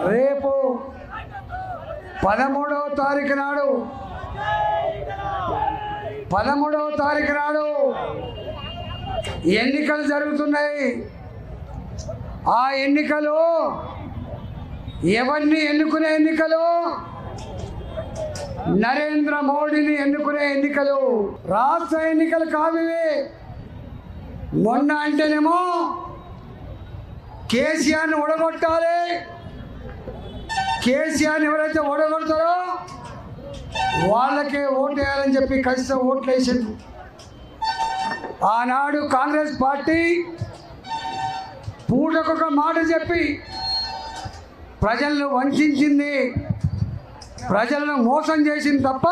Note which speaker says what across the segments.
Speaker 1: రేపు పదమూడవ తారీఖు నాడు పదమూడవ తారీఖు నాడు ఎన్నికలు జరుగుతున్నాయి. ఆ ఎన్నికలు ఎవరిని ఎన్నుకునే ఎన్నికలు? నరేంద్ర మోడీని ఎన్నుకునే ఎన్నికలు? రాష్ట్ర ఎన్నికలు కావివి. మొన్న అంటేనేమో కేసీఆర్ని ఉడగొట్టాలి. కేసీఆర్ని ఎవరైతే ఓడగొడతారో వాళ్ళకే ఓటేయాలని చెప్పి కలిసి ఓట్లు వేసింది ఆనాడు కాంగ్రెస్ పార్టీ పూటకొక మాట చెప్పి ప్రజలను వంచింది ప్రజలను మోసం చేసింది తప్ప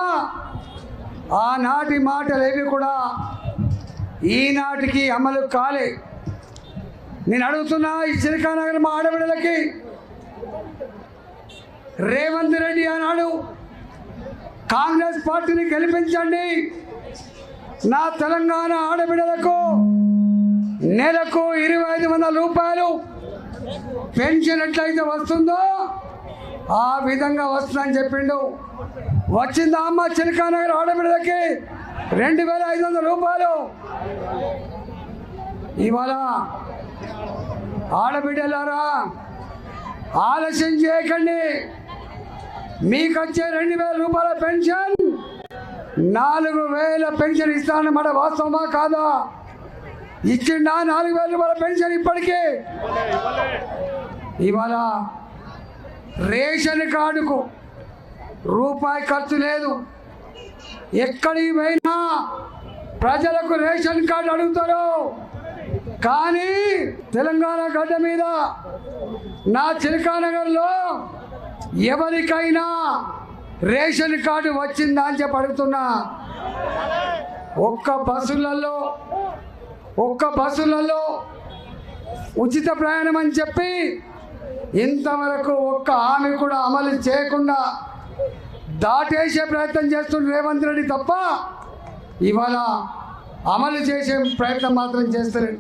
Speaker 1: ఆనాటి మాటలేవి కూడా ఈనాటికి అమలు కాలే. నేను అడుగుతున్నా ఈ చిరకానగర్ మా ఆడబిడ్డలకి రేవంత్ రెడ్డి అన్నాడు కాంగ్రెస్ పార్టీని గెలిపించండి. నా తెలంగాణ ఆడబిడ్డలకు నెలకు ఇరవై ఐదు వందల రూపాయలు పెన్షన్ ఎట్లయితే వస్తుందో ఆ విధంగా వస్తుందని చెప్పిండు. వచ్చిందా అమ్మ చిలకానగర్ ఆడబిడ్డలకి రెండు వేల ఐదు వందల రూపాయలు? ఇవాళ ఆడబిడ్డలారా ఆలస్యం చేయకండి. మీకు వచ్చే రెండు వేల రూపాయల పెన్షన్. నాలుగు వేల పెన్షన్ ఇస్తానమాట వాస్తవమా కాదా? ఇచ్చిండా నాలుగు వేల రూపాయల పెన్షన్ ఇప్పటికే? ఇవాళ రేషన్ కార్డుకు రూపాయి ఖర్చు లేదు. ఎక్కడికి పోయినా ప్రజలకు రేషన్ కార్డు అడుగుతారు. కానీ తెలంగాణ గడ్డ మీద నా చిలకానగర్లో ఎవరికైనా రేషన్ కార్డు వచ్చిందా అని చెప్పి అడుగుతున్నా. ఒక్క బస్సులలో ఒక్క బస్సులలో ఉచిత ప్రయాణం అని చెప్పి ఇంతవరకు ఒక్క హామీ కూడా అమలు చేయకుండా దాటేసే ప్రయత్నం చేస్తున్న రేవంత్ రెడ్డి తప్ప ఇవాళ అమలు చేసే ప్రయత్నం మాత్రం చేస్తలేడు